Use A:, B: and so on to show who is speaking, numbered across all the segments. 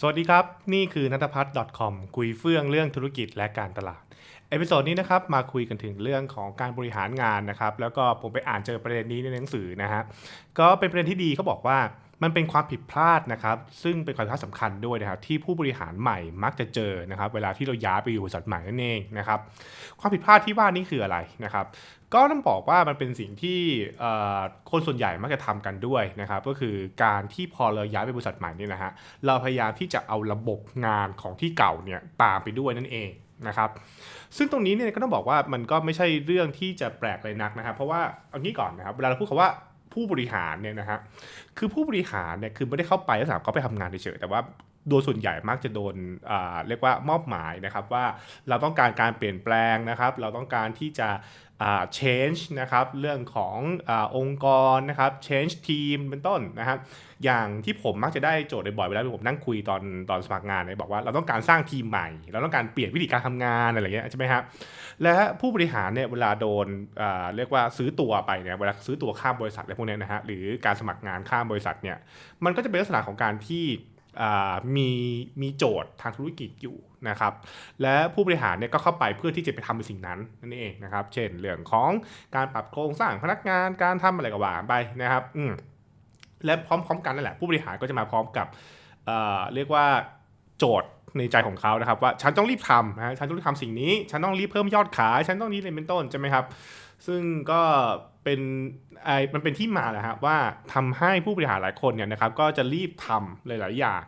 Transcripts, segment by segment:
A: สวัสดีครับ นี่คือนัทพัฒน์ .com คุยเฟื่องเรื่องธุรกิจและการตลาด เอพิโซดนี้นะครับมาคุยกันถึงเรื่องของการบริหารงานนะครับ แล้วก็ผมไปอ่านเจอประเด็นนี้ในหนังสือนะฮะก็เป็นประเด็นที่ดีเขาบอกว่า มันเป็นความผิดพลาดนะครับซึ่งเป็นความผิดพลาดสำคัญด้วยนะครับที่ผู้บริหารใหม่มักจะเจอนะครับเวลาที่เราย้ายไปอยู่บริษัทใหม่นั่นเองนะครับความผิดพลาดที่ว่านี่คืออะไรนะครับก็ต้องบอกว่ามันเป็นสิ่งที่คนส่วนใหญ่มักจะทำกันด้วยนะครับก็คือการที่พอเราย้ายไปบริษัทใหม่นี่นะฮะเราพยายามที่จะเอาระบบงานของที่เก่าเนี่ยตามไปด้วยนั่นเองนะครับซึ่งตรงนี้เนี่ยก็ต้องบอกว่ามันก็ไม่ใช่เรื่องที่จะแปลกเลยนักนะครับ เพราะว่าเอางี้ก่อนนะครับเวลาเราพูดคำว่า ผู้บริหารเนี่ยนะฮะคือผู้บริหารเนี่ยคือไม่ได้เข้าไปแล้วสามก็ไปทำงานเฉยๆแต่ว่าโดยส่วนใหญ่มักจะโดนเรียกว่ามอบหมายนะครับว่าเราต้องการการเปลี่ยนแปลงนะครับ เราต้องการที่จะ change นะครับเรื่องของอองค์กรนะครับ change team เป็นต้นนะครับอย่างที่ผมมักจะได้โจทย์บ่อยๆเวลาที่ผมนั่งคุยตอนตอนสมัครงานเนี่ยบอกว่าเราต้องการสร้างทีมใหม่ เราต้องการเปลี่ยนวิธีการทำงานอะไรเงี้ยใช่ไหมครับและผู้บริหารเนี่ยเวลาโดนเรียกว่าซื้อตัวไปเนี่ยเวลาซื้อตัวข้ามบริษัทอะไรพวกนี้นะฮะหรือการสมัครงานข้ามบริษัทเนี่ยมันก็จะเป็นลักษณะของการที่ มีมีโจทย์ทางธุรกิจอยู่นะครับ และผู้บริหารเนี่ยก็เข้าไปเพื่อที่จะไปทำในสิ่งนั้นนั่นเองนะครับ เช่นเรื่องของการปรับโครงสร้างพนักงานการทำอะไรก็ว่าไปนะครับอืและพร้อมๆกันนั่นแหละ ผู้บริหารก็จะมาพร้อมกับเเรียกว่าโจทย์ในใจของเขานะครับ ว่าฉันต้องรีบทำนะฉันต้องรีบทำสิ่งนี้ ฉันต้องรีบเพิ่มยอดขายฉันต้องนี้เลยเป็นต้นใช่ไหมครับ ซึ่งก็ เป็นไอมันเป็นที่มาแหละครับว่าทำให้ผู้บริหารหลายคนเนี่ยนะครับก็จะรีบทำหลายๆอย่าง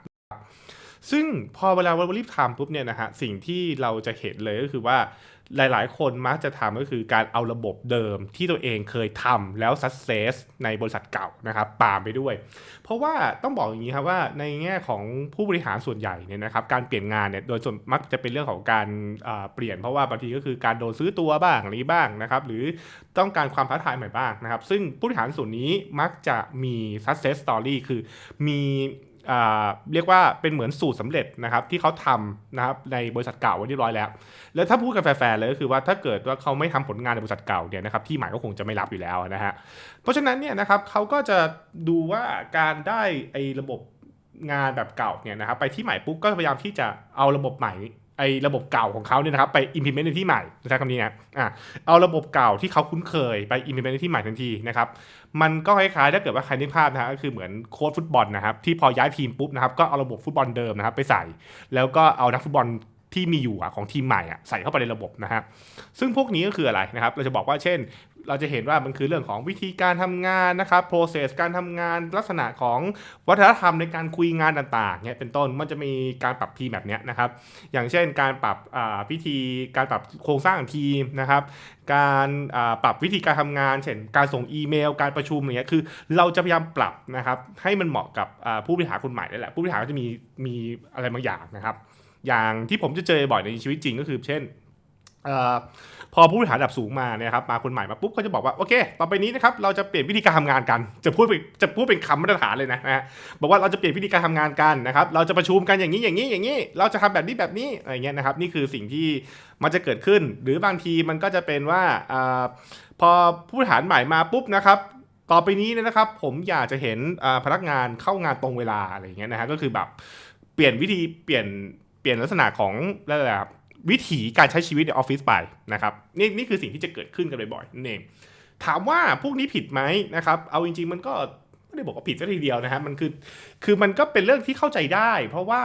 A: ซึ่งพอเวลาเรารีบทำปุ๊บเนี่ยนะฮะสิ่งที่เราจะเห็นเลยก็คือว่าหลายๆ คนมักจะทำก็คือการเอาระบบเดิมที่ตัวเองเคยทำแล้ว success ในบริษัทเก่านะครับตามไปด้วย เพราะว่าต้องบอกอย่างนี้ครับว่าในแง่ของผู้บริหารส่วนใหญ่เนี่ยนะครับการเปลี่ยนงานเนี่ยโดยส่วนมักจะเป็นเรื่องของการเปลี่ยน เพราะว่าบางทีก็คือการโดนซื้อตัวบ้างอะไรบ้างนะครับหรือต้องการความท้าทายใหม่บ้างนะครับ ซึ่งผู้บริหารส่วนนี้มักจะมี success story คือมี เรียกว่าเป็นเหมือนสูตรสำเร็จนะครับที่เขาทำนะครับในบริษัทเก่าไว้เรียบร้อยแล้ว แล้วถ้าพูดกันแฟร์ๆเลยก็คือว่าถ้าเกิดว่าเขาไม่ทำผลงานในบริษัทเก่าเนี่ยนะครับที่ใหม่ก็คงจะไม่รับอยู่แล้วนะฮะเพราะฉะนั้นเนี่ยนะครับเขาก็จะดูว่าการได้ไอ้ระบบงานแบบเก่าเนี่ยนะครับไปที่ใหม่ปุ๊บก็พยายามที่จะเอาระบบใหม่ ไอ้ระบบเก่าของเขาเนี่ยนะครับไป implement ในที่ใหม่ใช้คำนี้นะอะเอาระบบเก่าที่เขาคุ้นเคยไป implement ในที่ใหม่ทันทีนะครับมันก็คล้ายๆถ้าเกิดว่าใครนึกภาพนะฮะก็คือเหมือนโค้ชฟุตบอลนะครับที่พอย้ายทีมปุ๊บนะครับก็เอาระบบฟุตบอลเดิมนะครับไปใส่ แล้วก็เอานักฟุตบอลที่มีอยู่อะของทีมใหม่อะใส่เข้าไปในระบบนะฮะซึ่งพวกนี้ก็คืออะไรนะครับเราจะบอกว่าเช่น เราจะเห็นว่ามันคือเรื่องของวิธีการทำงานนะครับ process การทำงานลักษณะของวัฒนธรรมในการคุยงานต่างๆเนี่ยเป็นต้นมันจะมีการปรับทีมแบบเนี้ยนะครับ อย่างเช่นการปรับพิธีการปรับโครงสร้างทีมนะครับ การปรับวิธีการทำงาน เช่น การส่งอีเมล การประชุมอะไรเงี้ยคือ เราจะพยายามปรับนะครับให้มันเหมาะกับผู้บริหารคนใหม่นั่นแหละผู้บริหารก็จะมีมีอะไรบางอย่างนะครับ อย่างที่ผมจะเจอบ่อยในชีวิตจริงก็คือ เช่น พอผู้บริหารระดับสูงมาเนี่ยครับมาคนใหม่มาปุ๊บเขาจะบอกว่าโอเค ต่อไปนี้นะครับเราจะเปลี่ยนวิธีการทำงานกัน จะพูดเป็นจะพูดเป็นคำมาตรฐานเลยนะนะฮะบอกว่าเราจะเปลี่ยนวิธีการทำงานกันนะครับเราจะประชุมกันอย่างนี้อย่างนี้อย่างนี้ เราจะทำแบบนี้แบบนี้อะไรเงี้ยนะครับนี่คือสิ่งที่มันจะเกิดขึ้น หรือบางทีมันก็จะเป็นว่าอ่าพอผู้บริหารใหม่มาปุ๊บนะครับต่อไปนี้นะครับ ผมอยากจะเห็นพนักงานเข้างานตรงเวลาอะไรเงี้ยนะฮะก็คือแบบเปลี่ยนวิธีเปลี่ยนเปลี่ยนลักษณะของอะไระครับ วิถีการใช้ชีวิตในออฟฟิศไปนะครับนี่นี่คือสิ่งที่จะเกิดขึ้นกันบ่อยๆนั่นเองถามว่าพวกนี้ผิดไหมนะครับเอาจริง ๆ มันก็ไม่ได้บอกว่าผิดซะทีเดียวนะฮะมันคือคือมันก็เป็นเรื่องที่เข้าใจได้ เพราะว่า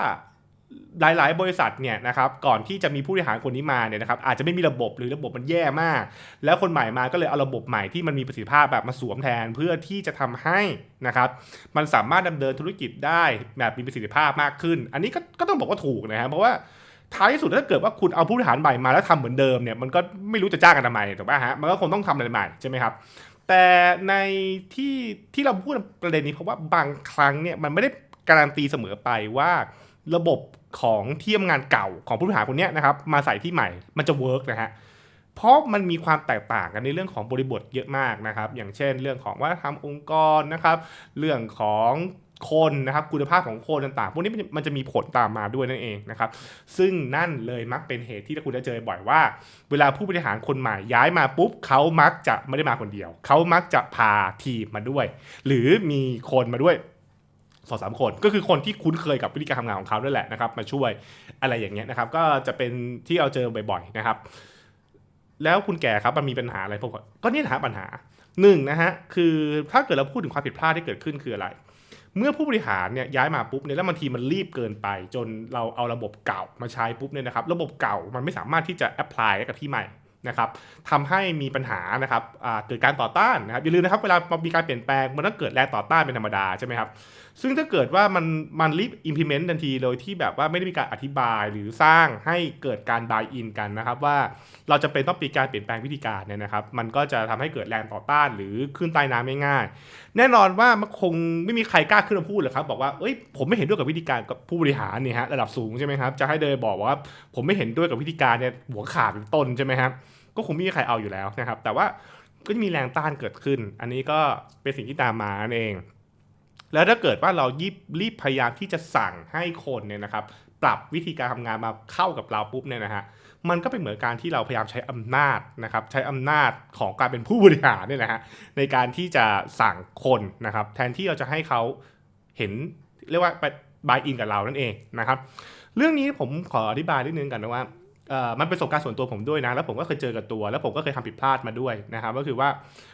A: หลายๆ บริษัทเนี่ยนะครับก่อนที่จะมีผู้บริหารคนนี้มาเนี่ยนะครับอาจจะไม่มีระบบหรือระบบมันแย่มาก แล้วคนใหม่มาก็เลยเอาระบบใหม่ที่มันมีประสิทธิภาพแบบมาสวมแทนเพื่อที่จะทำให้นะครับมันสามารถดำเนินธุรกิจได้แบบมีประสิทธิภาพมากขึ้น อันนี้ก็ก็ต้องบอกว่าถูกนะครับเพราะว่า ท้ายที่สุดถ้าเกิดว่าคุณเอาผู้บริหารใหม่มาแล้วทำเหมือนเดิมเนี่ยมันก็ไม่รู้จะจ้างกันทำไมถูกป่ะฮะมันก็คงต้องทำอะไรใหม่ใช่ไหมครับแต่ในที่ที่เราพูดประเด็นนี้เพราะว่าบางครั้งเนี่ยมันไม่ได้การันตีเสมอไปว่าระบบของที่ทำงานเก่าของผู้บริหารคนนี้นะครับมาใส่ที่ใหม่มันจะเวิร์กนะฮะเพราะมันมีความแตกต่างกันในเรื่องของบริบทเยอะมากนะครับ อย่างเช่น เรื่องของวัฒนธรรมองค์กรนะครับ เรื่องของ คนนะครับคุณภาพของคนต่างๆ พวกนี้มันจะมีผลตามมาด้วยนั่นเองนะครับซึ่งนั่นเลยมักเป็นเหตุที่คุณจะเจอบ่อยว่า เวลาผู้บริหารคนใหม่ย้ายมาปุ๊บเขามักจะไม่ได้มาคนเดียว เขามักจะพาทีมมาด้วย หรือมีคนมาด้วยสองสามคนก็คือคนที่คุ้นเคยกับวิธีการทำงานของเขาด้วยแหละนะครับ มาช่วยอะไรอย่างเงี้ยนะครับ ก็จะเป็นที่เราเจอบ่อยๆนะครับ แล้วคุณแก่ครับมันมีปัญหาอะไรพวกก็นี่แหละปัญหาหนึ่งนะฮะคือถ้าเกิดเราพูดถึงความผิดพลาดที่เกิดขึ้นคืออะไร เมื่อผู้บริหารเนี่ยย้ายมาปุ๊บเนี่ยแล้วบางทีมันรีบเกินไป จนเราเอาระบบเก่ามาใช้ปุ๊บเนี่ยนะครับ ระบบเก่ามันไม่สามารถที่จะแอพพลายกับที่ใหม่ นะครับทำให้มีปัญหานะครับเกิดการต่อต้านนะครับอย่าลืมนะครับเวลามีการเปลี่ยนแปลงมันต้องเกิดแรงต่อต้านเป็นธรรมดาใช่ไหมครับซึ่งถ้าเกิดว่ามันมันรีบ implement ทันทีโดยที่แบบว่าไม่ได้มีการอธิบายหรือสร้างให้เกิดการ buy in กันนะครับว่าเราจะเป็นต้องมีการเปลี่ยนแปลงวิธีการเนี่ยนะครับ มันก็จะทำให้เกิดแรงต่อต้านหรือขึ้นใต้น้ำไม่ง่ายแน่นอนว่ามันคงไม่มีใครกล้าขึ้นมาพูดหรอกครับบอกว่าเอ้ยผมไม่เห็นด้วยกับวิธีการกับผู้บริหารเนี่ยฮะระดับสูงใช่ไหมครับจะให้เดินบอกว่าผมไม่เห็นด้วยกับวิธีการเนี่ยหัวขาดเป็นต้นใช่ไหมครับ ก็คงไม่มีใครเอาอยู่แล้วนะครับ แต่ว่าก็จะมีแรงต้านเกิดขึ้น อันนี้ก็เป็นสิ่งที่ตามมานั่นเอง แล้วถ้าเกิดว่าเรายิบรีบพยายามที่จะสั่งให้คนเนี่ยนะครับ ปรับวิธีการทำงานมาเข้ากับเราปุ๊บเนี่ยนะฮะมันก็เป็นเหมือนการที่เราพยายามใช้อำนาจนะครับใช้อำนาจของการเป็นผู้บริหารเนี่ยนะฮะในการที่จะสั่งคนนะครับ แทนที่เราจะให้เขาเห็นเรียกว่าไปบายอินกับเรานั่นเองนะครับ เรื่องนี้ผมขออธิบายนิดนึงกันนะว่า มันเป็นประสบการณ์ส่วนตัวผมด้วยนะ แล้วผมก็เคยเจอกับตัว แล้วผมก็เคยทำผิดพลาดมาด้วยนะครับ ก็คือว่า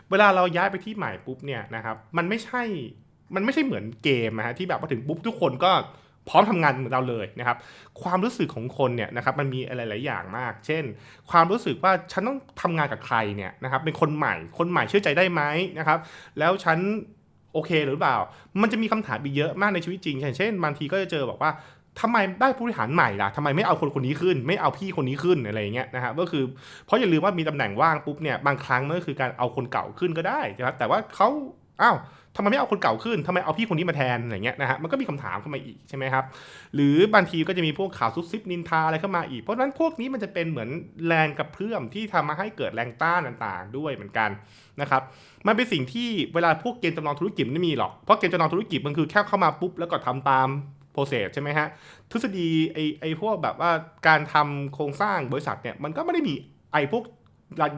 A: เวลาเราย้ายไปที่ใหม่ปุ๊บเนี่ยนะครับ มันไม่ใช่ มันไม่ใช่เหมือนเกมนะฮะที่แบบมาถึงปุ๊บทุกคนก็พร้อมทำงานเหมือนเราเลยนะครับ ความรู้สึกของคนเนี่ยนะครับมันมีอะไรหลายอย่างมาก เช่น ความรู้สึกว่าฉันต้องทำงานกับใครเนี่ยนะครับ เป็นคนใหม่ คนใหม่เชื่อใจได้ไหมนะครับ แล้วฉันโอเคหรือเปล่า มันจะมีคำถามอีกเยอะมากในชีวิตจริงอย่างเช่น บางทีก็จะเจอบอกว่า ทำไมได้ผู้บริหารใหม่ล่ะทำไมไม่เอาคนคนนี้ขึ้น ไม่เอาพี่คนนี้ขึ้นอะไรอย่างเงี้ยนะครับก็คือเพราะอย่าลืมว่ามีตำแหน่งว่างปุ๊บเนี่ยบางครั้งมันก็คือการเอาคนเก่าขึ้นก็ได้นะครับแต่ว่าเขาอ้าวทำไมไม่เอาคนเก่าขึ้นทำไมเอาพี่คนนี้มาแทนอะไรเงี้ยนะฮะมันก็มีคำถามเข้ามาอีกใช่ไหมครับ หรือบางทีก็จะมีพวกข่าวซุบซิบนินทาอะไรเข้ามาอีก เพราะฉะนั้นพวกนี้มันจะเป็นเหมือนแรงกระเพื่อมที่ทำมาให้เกิดแรงต้านต่างๆ ด้วยเหมือนกันนะครับ มันเป็นสิ่งที่เวลาพวกเกณฑ์จำลองธุรกิจไม่มีหรอก เพราะเกณฑ์จำลองธุรกิจมันคือแค่เข้ามาปุ๊บแล้วก็ทำตาม โปรเซสใช่ไหมฮะ ทฤษฎีไอไอพวกแบบว่าการทำโครงสร้างบริษัทเนี่ยมันก็ไม่ได้มีไอพวกราย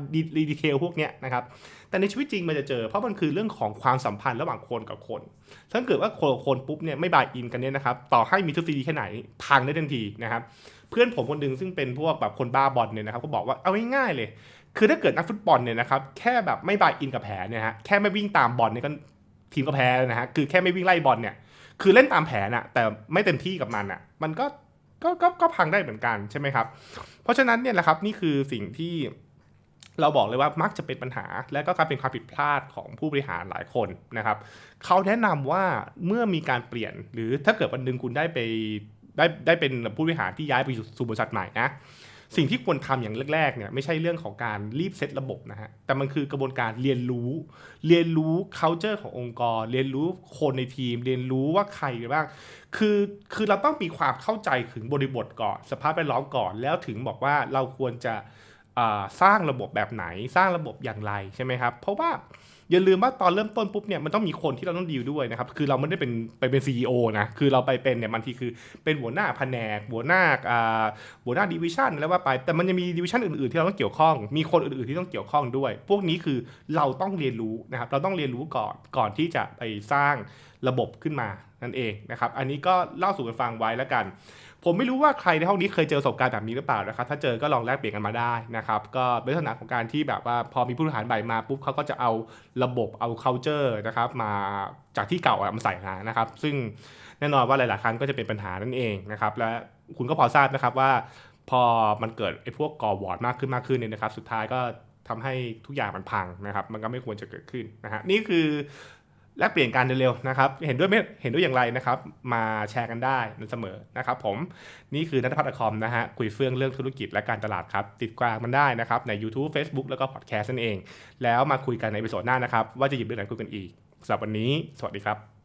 A: ดีเทลพวกเนี้ยนะครับ แต่ในชีวิตจริงมันจะเจอ เพราะมันคือเรื่องของความสัมพันธ์ระหว่างคนกับคน ถ้าเกิดว่าคนกับคนปุ๊บเนี่ยไม่บายอินกันเนี่ยนะครับ ต่อให้มีทฤษฎีแค่ไหนพังได้ทันทีนะครับ เพื่อนผมคนหนึ่งซึ่งเป็นพวกแบบคนบ้าบอลเนี่ยนะครับก็บอกว่าเอาง่ายๆเลย คือถ้าเกิดนักฟุตบอลเนี่ยนะครับแค่แบบไม่บายอินกับแผนเนี่ยฮะ แค่ไม่วิ่งตามบอลเนี่ยก็ทีมก็แพ้นะฮะ คือแค่ไม่วิ่งไล่บอลเนี่ย คือเล่นตามแผนอะแต่ไม่เต็มที่กับมันอะมันก็ก็ก็ก็พังได้เหมือนกันใช่ไหมครับ เพราะฉะนั้นเนี่ยแหละครับนี่คือสิ่งที่เราบอกเลยว่ามักจะเป็นปัญหา และก็การเป็นความผิดพลาดของผู้บริหารหลายคนนะครับเขาแนะนำว่าเมื่อมีการเปลี่ยน หรือถ้าเกิดวันหนึ่งคุณได้ไปได้ได้เป็นผู้บริหารที่ย้ายไปสู่บริษัทใหม่นะ สิ่งที่ควรทำอย่างแรกๆเนี่ยไม่ใช่เรื่องของการรีบเซตระบบนะฮะแต่มันคือกระบวนการเรียนรู้ เรียนรู้ culture ขององค์กร เรียนรู้คนในทีม เรียนรู้ว่าใครบ้างคือคือเราต้องมีความเข้าใจถึงบริบทก่อน สภาพแวดล้อมก่อนแล้วถึงบอกว่าเราควรจะสร้างระบบแบบไหนสร้างระบบอย่างไรใช่ไหมครับ เพราะว่า อย่าลืมว่าตอนเริ่มต้นปุ๊บเนี่ยมันต้องมีคนที่เราต้องดีลด้วยนะครับคือเราไม่ได้เป็นไปเป็น CEO นะคือเราไปเป็นเนี่ยบางทีคือเป็นหัวหน้าแผนกหัวหน้าอ่าหัวหน้าดิวิชันแล้วว่าไปแต่มันยังมีดิวิชันอื่นๆ ที่เราต้องเกี่ยวข้อง มีคนอื่นๆที่ต้องเกี่ยวข้องด้วย พวกนี้คือเราต้องเรียนรู้นะครับเราต้องเรียนรู้ก่อนก่อนที่จะไปสร้างระบบขึ้นมานั่นเองนะครับอันนี้ก็เล่าสู่กันฟังไว้แล้วกัน ผมไม่รู้ว่าใครในห้องนี้เคยเจอประสบการณ์แบบนี้หรือเปล่านะครับถ้าเจอก็ลองแลกเปลี่ยนกันมาได้นะครับก็เป็นลักษณะของการที่แบบว่าพอมีผู้บริหารใหม่มาปุ๊บเขาก็จะเอาระบบเอา culture นะครับมาจากที่เก่าอะมาใส่มานะครับ ซึ่งแน่นอนว่าหลาย ๆ ครั้งก็จะเป็นปัญหานั่นเองนะครับและคุณก็พอทราบนะครับว่า พอมันเกิดไอ้พวกก่อวอร์ดมากขึ้นมากขึ้นเนี่ยนะครับ สุดท้ายก็ทำให้ทุกอย่างมันพังนะครับ มันก็ไม่ควรจะเกิดขึ้นนะฮะนี่คือ แลกเปลี่ยนกันเร็วๆนะครับ เห็นด้วยไม่เห็นด้วยอย่างไรนะครับ มาแชร์กันได้เสมอนะครับ ผมนี่คือนัทพัฒน์คอมนะฮะคุยเฟื่องเรื่องธุรกิจและการตลาดครับ ติดกลางมันได้นะครับ ใน YouTube Facebook แล้วก็พอดแคสต์นั่นเอง แล้วมาคุยกันในเอพิโซดหน้านะครับ ว่าจะหยิบเรื่องไหนคุยกันอีกสำหรับวันนี้ สวัสดีครับ